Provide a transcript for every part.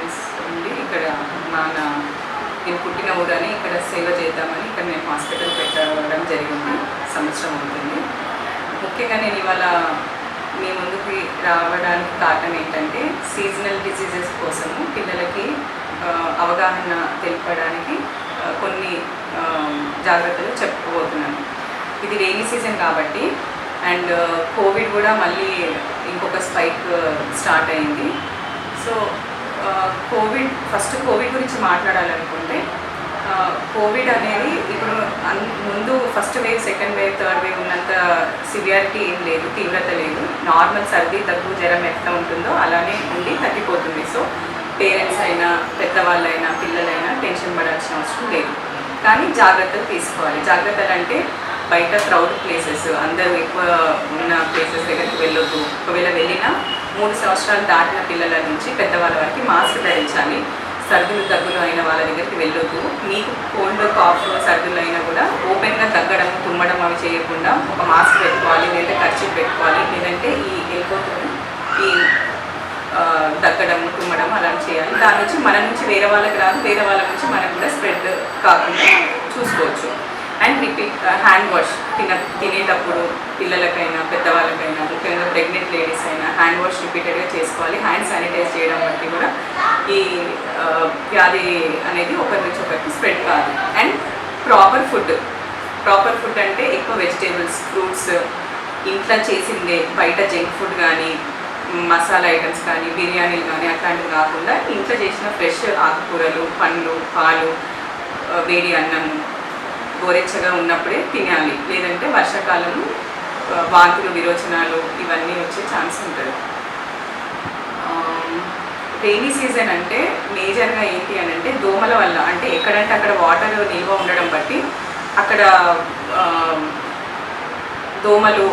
Experience ఉంది ఇక్కడ మన నేను పుట్టిన ఊరని ఇక్కడ సేవ చేద్దామని ఇక్కడ నేను హాస్పిటల్ పెట్టడం జరిగింది. సంవత్సరం అవుతుంది. ముఖ్యంగా నేను ఇవాళ మీ ముందుకి రావడానికి కారణం ఏంటంటే సీజనల్ డిసీజెస్ కోసము పిల్లలకి అవగాహన తెలపడానికి కొన్ని జాగ్రత్తలు చెప్పుకోబోతున్నాను. ఇది రెయిన్ సీజన్ కాబట్టి అండ్ కోవిడ్ కూడా మళ్ళీ ఇంకొక స్పైక్ స్టార్ట్ అయింది. సో కోవిడ్ ఫస్ట్ కోవిడ్ గురించి మాట్లాడాలనుకుంటే కోవిడ్ అనేది ఇప్పుడు ముందు first wave second wave third wave ఉన్నంత సివియారిటీ ఏం లేదు తీవ్రత లేదు. నార్మల్ సర్ది దగ్గు జ్వరం ఎట్లా ఉంటుందో అలానే ఉండి తగ్గిపోతుంది. సో పేరెంట్స్ అయినా పెద్దవాళ్ళైనా పిల్లలైనా టెన్షన్ పడాల్సిన అవసరం లేదు. కానీ జాగ్రత్తలు తీసుకోవాలి. జాగ్రత్తలు అంటే బయట క్రౌడ్ ప్లేసెస్ అందరూ ఎక్కువ ఉన్న ప్లేసెస్ దగ్గరికి వెళ్ళొద్దు. ఒకవేళ వెళ్ళినా మూడు సంవత్సరాలు దాటిన పిల్లల నుంచి పెద్దవాళ్ళ వరకు మాస్క్ ధరించాలి. సర్దులు దగ్గులు అయిన వాళ్ళ దగ్గరికి వెళ్ళొద్దు. మీకు కోల్డ్ కాఫ్ సర్దులు అయినా కూడా ఓపెన్గా తగ్గడం తుమ్మడం అవి చేయకుండా ఒక మాస్క్ పెట్టుకోవాలి లేదా ఖర్చు పెట్టుకోవాలి లేదంటే ఈ వెళ్ళిపోతుంది ఈ తగ్గడం తుమ్మడం అలా చేయాలి. దాని నుంచి మన నుంచి వేరే వాళ్ళకి రాదు వేరే వాళ్ళ నుంచి మనకు కూడా స్ప్రెడ్ కాకుండా చూసుకోవచ్చు. అండ్ రిపీట్ హ్యాండ్ వాష్ తిన తినేటప్పుడు పిల్లలకైనా పెద్దవాళ్ళకైనా ముఖ్యంగా ప్రెగ్నెంట్ లేడీస్ అయినా హ్యాండ్ వాష్ రిపీటెడ్గా చేసుకోవాలి. హ్యాండ్ శానిటైజ్ చేయడం బట్టి కూడా ఈ వ్యాధి అనేది ఒకరి నుంచి ఒకరికి స్ప్రెడ్ కాదు. And proper food proper food అంటే ఎక్కువ వెజిటేబుల్స్ ఫ్రూట్స్ ఇంట్లో చేసిందే బయట జంక్ ఫుడ్ కానీ మసాలా ఐటమ్స్ కానీ బిర్యానీలు కానీ అట్లాంటివి కాకుండా ఇంట్లో చేసిన ఫ్రెష్ ఆకుకూరలు పండ్లు పాలు వేడి అన్నం గోరెచ్చగా ఉన్నప్పుడే తినాలి. లేదంటే వర్షాకాలం వాంతులు విరోచనాలు ఇవన్నీ వచ్చే ఛాన్స్ ఉంటుంది. రెయినీ సీజన్ అంటే మేజర్గా ఏంటి అని అంటే దోమల వల్ల. అంటే ఎక్కడంటే అక్కడ వాటర్ నిల్వ ఉండడం బట్టి అక్కడ దోమలు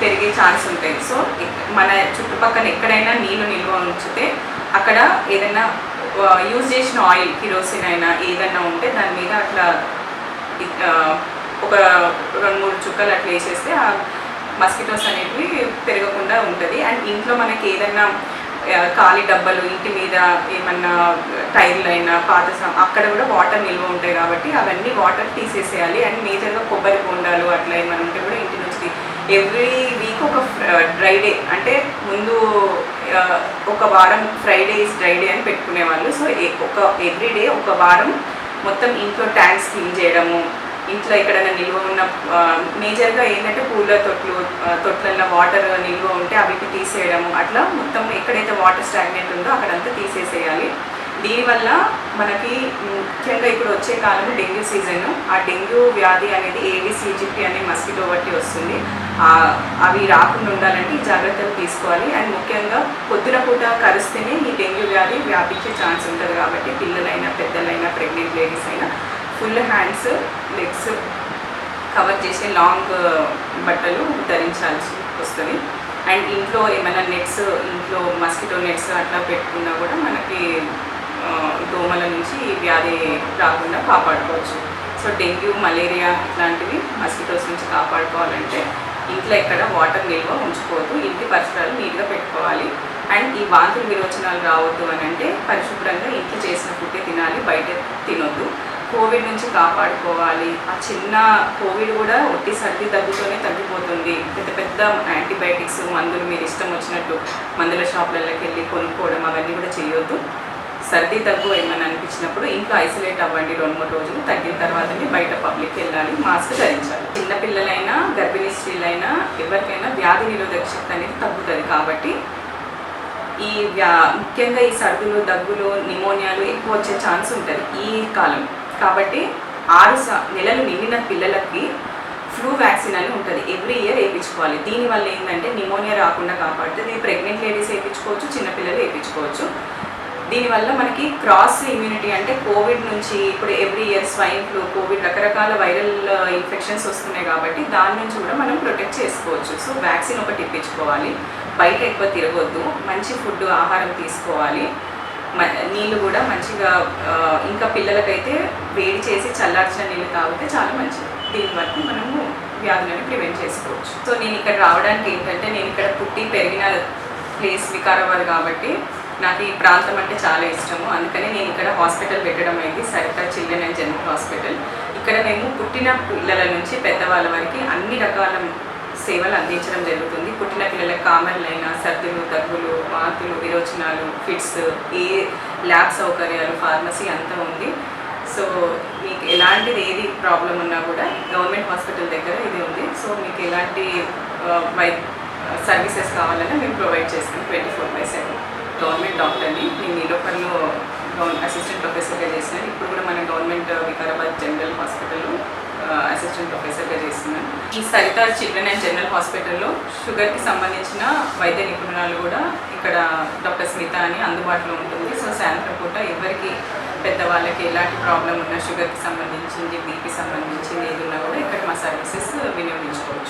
పెరిగే ఛాన్స్ ఉంటాయి. సో మన చుట్టుపక్కల ఎక్కడైనా నీళ్ళు నిల్వ ఉంచితే అక్కడ ఏదైనా యూజ్ చేసిన ఆయిల్ కిరోసిన్ అయినా ఏదైనా ఉంటే దాని మీద అట్లా ఒక రెండు మూడు చుక్కలు అట్లా వేసేస్తే ఆ మస్కిటోస్ అనేటివి పెరగకుండా ఉంటుంది. అండ్ ఇంట్లో మనకి ఏదైనా ఖాళీ డబ్బలు ఇంటి మీద ఏమన్నా టైర్లు అయినా పాత అక్కడ కూడా వాటర్ నిల్వ ఉంటాయి కాబట్టి అవన్నీ వాటర్ తీసేసేయాలి. అండ్ మేజర్గా కొబ్బరి బొండాలు అట్లా ఏమైనా ఉంటే కూడా ఇంటి నుంచి ఎవ్రీ వీక్ ఒక డ్రై డే అంటే ముందు ఒక వారం ఫ్రైడే ఇస్ డ్రైడే అని పెట్టుకునేవాళ్ళు. సో ఒక ఎవ్రీడే ఒక వారం మొత్తం ఇంట్లో ట్యాంక్స్ క్లీన్ చేయడము ఇంట్లో ఎక్కడైనా నిల్వ ఉన్న మేజర్గా ఏంటంటే పూల తొట్లు తొట్లలో తొట్లల్లో వాటర్ నిల్వ ఉంటే అవి తీసేయడము అట్లా మొత్తం ఎక్కడైతే వాటర్ స్టాగ్నెంట్ ఉందో అక్కడంతా తీసేసేయాలి. దీనివల్ల మనకి ముఖ్యంగా ఇప్పుడు వచ్చే కాలం డెంగ్యూ సీజన్. ఆ డెంగ్యూ వ్యాధి అనేది ఏడిస్ ఈజిప్టి అనే మస్కిటో బట్టి వస్తుంది. అవి రాకుండా ఉండాలంటే ఈ జాగ్రత్తలు తీసుకోవాలి. అండ్ ముఖ్యంగా పొద్దున పూట కరిస్తేనే ఈ డెంగ్యూ వ్యాధి వ్యాపించే ఛాన్స్ ఉంటుంది కాబట్టి పిల్లలైనా పెద్దలైనా ప్రెగ్నెంట్ లేడీస్ అయినా ఫుల్ హ్యాండ్స్ లెగ్స్ కవర్ చేసే లాంగ్ బట్టలు ధరించాల్సి వస్తుంది. అండ్ ఇంట్లో ఏమైనా నెట్స్ ఇంట్లో మస్కిటో నెట్స్ అట్లా పెట్టుకున్నా కూడా మనకి దోమల నుంచి వ్యాధి రాకుండా కాపాడుకోవచ్చు. సో డెంగ్యూ మలేరియా ఇట్లాంటివి మస్కిటోస్ నుంచి కాపాడుకోవాలంటే ఇంట్లో ఎక్కడ వాటర్ నిల్వ ఉంచుకోవద్దు. ఇంటి పరిసరాలు నీట్గా పెట్టుకోవాలి. అండ్ ఈ వాంతులు విరోచనాలు రావద్దు అని అంటే పరిశుభ్రంగా ఇంట్లో చేసిన ఫుడ్ తినాలి బయట తినొద్దు. కోవిడ్ నుంచి కాపాడుకోవాలి. ఆ చిన్న కోవిడ్ కూడా ఒట్టి సర్ది దగ్గుతోనే తగ్గిపోతుంది. పెద్ద పెద్ద యాంటీబయాటిక్స్ మందులు మీరు ఇష్టం వచ్చినట్టు మందుల షాపులకి వెళ్ళి కొనుక్కోవడం అవన్నీ కూడా చేయొద్దు. సర్ది దగ్గు ఏమైనా అనిపించినప్పుడు ఇంట్లో ఐసోలేట్ అవ్వండి రెండు మూడు రోజులు తగ్గిన తర్వాతనే బయట పబ్లిక్ వెళ్ళాలి మాస్క్ ధరించాలి. చిన్నపిల్లలైనా గర్భిణీ స్త్రీలైనా ఎవరికైనా వ్యాధి నిరోధక శక్తి అనేది తగ్గుతుంది కాబట్టి ఈ వ్యా ముఖ్యంగా ఈ సర్దులు దగ్గులు నిమోనియాలు ఎక్కువ వచ్చే ఛాన్స్ ఉంటుంది ఈ కాలం. కాబట్టి ఆరు స నెలలు నిండిన పిల్లలకి ఫ్లూ వ్యాక్సిన్ అని ఉంటుంది. ఎవ్రీ ఇయర్ వేయించుకోవాలి. దీనివల్ల ఏంటంటే నిమోనియా రాకుండా కాపాడుతుంది ప్రెగ్నెంట్ లేడీస్ వేయించుకోవచ్చు చిన్నపిల్లలు వేయించుకోవచ్చు. దీనివల్ల మనకి క్రాస్ ఇమ్యూనిటీ అంటే కోవిడ్ నుంచి ఇప్పుడు every year swine flu covid రకరకాల వైరల్ uh, ఇన్ఫెక్షన్స్ వస్తున్నాయి కాబట్టి దాని నుంచి కూడా మనం ప్రొటెక్ట్ చేసుకోవచ్చు. సో వ్యాక్సిన్ ఒకటి ఇప్పించుకోవాలి. బయట ఎక్కువ తిరగొద్దు. మంచి ఫుడ్ ఆహారం తీసుకోవాలి. మ- నీళ్ళు కూడా మంచిగా uh, ఇంకా పిల్లలకైతే వేడి చేసి చల్లార్చిన నీళ్ళు తాగితే చాలా మంచిది. వరకు మనము వ్యాధులను ప్రివెంట్ చేసుకోవచ్చు. సో నేను ఇక్కడ రావడానికి ఏంటంటే నేను ఇక్కడ పుట్టి పెరిగిన ప్లేస్ వికారాబాద్ కాబట్టి నాకు ఈ ప్రాంతం అంటే చాలా ఇష్టము. అందుకని నేను ఇక్కడ హాస్పిటల్ పెట్టడం అయింది. Saritha children and general hospital. ఇక్కడ మేము పుట్టిన పిల్లల నుంచి పెద్దవాళ్ళ వరకు అన్ని రకాల సేవలు అందించడం జరుగుతుంది. పుట్టిన పిల్లలకు కామన్లైన సర్దులు దగ్గులు వాంతులు విరోచనాలు ఫిట్స్ ఏ ల్యాబ్ సౌకర్యాలు ఫార్మసీ అంతా ఉంది. సో మీకు ఎలాంటిది ఏది ప్రాబ్లం ఉన్నా కూడా గవర్నమెంట్ హాస్పిటల్ దగ్గర ఇది ఉంది. సో మీకు ఎలాంటి వై సర్వీసెస్ కావాలన్నా మేము ప్రొవైడ్ చేస్తాం twenty four by seven. Government డాక్టర్ని నేను నీలోపర్లో గవర్నమెంట్ అసిస్టెంట్ ప్రొఫెసర్గా చేసినాను ఇప్పుడు కూడా మన గవర్నమెంట్ వికారాబాద్ జనరల్ హాస్పిటల్లో అసిస్టెంట్ ప్రొఫెసర్గా చేస్తున్నాను. ఈ సరిత చిల్డ్రన్ అండ్ జనరల్ హాస్పిటల్లో షుగర్కి సంబంధించిన వైద్య నిపుణురాలు కూడా ఇక్కడ డాక్టర్ స్మిత అని అందుబాటులో ఉంటుంది. సో సాయంత్రం పూట ఎవరికి పెద్దవాళ్ళకి ఎలాంటి ప్రాబ్లం ఉన్నా షుగర్కి సంబంధించింది బీపీ సంబంధించింది ఏది ఉన్నా కూడా ఇక్కడ మా సర్వీసెస్ వినియోగించుకోలేదు